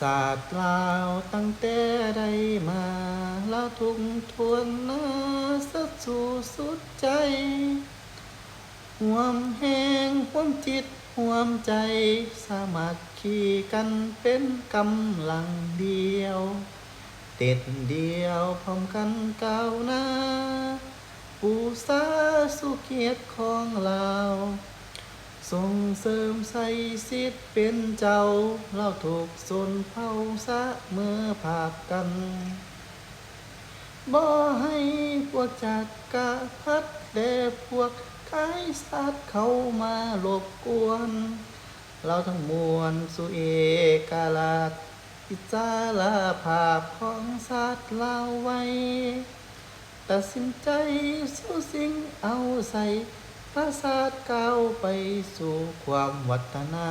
ศาสตร์ลาวตั้งแต่ใดมาลาวทุ่งทวนนาสัดสู่สุดใจห่วมแหงห่วมจิตห่วมใจ สมัครคีกันเป็นกำลังเดียว เต็ดเดียวพร้อมกันก้าวหน้าปูซาสุเกียรติของเรา ส่งเสริมใส่สิทธิ์เป็นเจ้าเราถูกสนเผาซะเมื่อภาพกันบ่ให้พวกจักกะพัดแด่พวกขายสัตว์เข้ามารบกวน เราทั้งมวลสุเอกาลาศอิจาลาภาพของสัตว์เราไว้ตัดสินใจสู้สิ่งเอาใส่ ประสาสตร์ก้าวไปสู่ความวัฒนา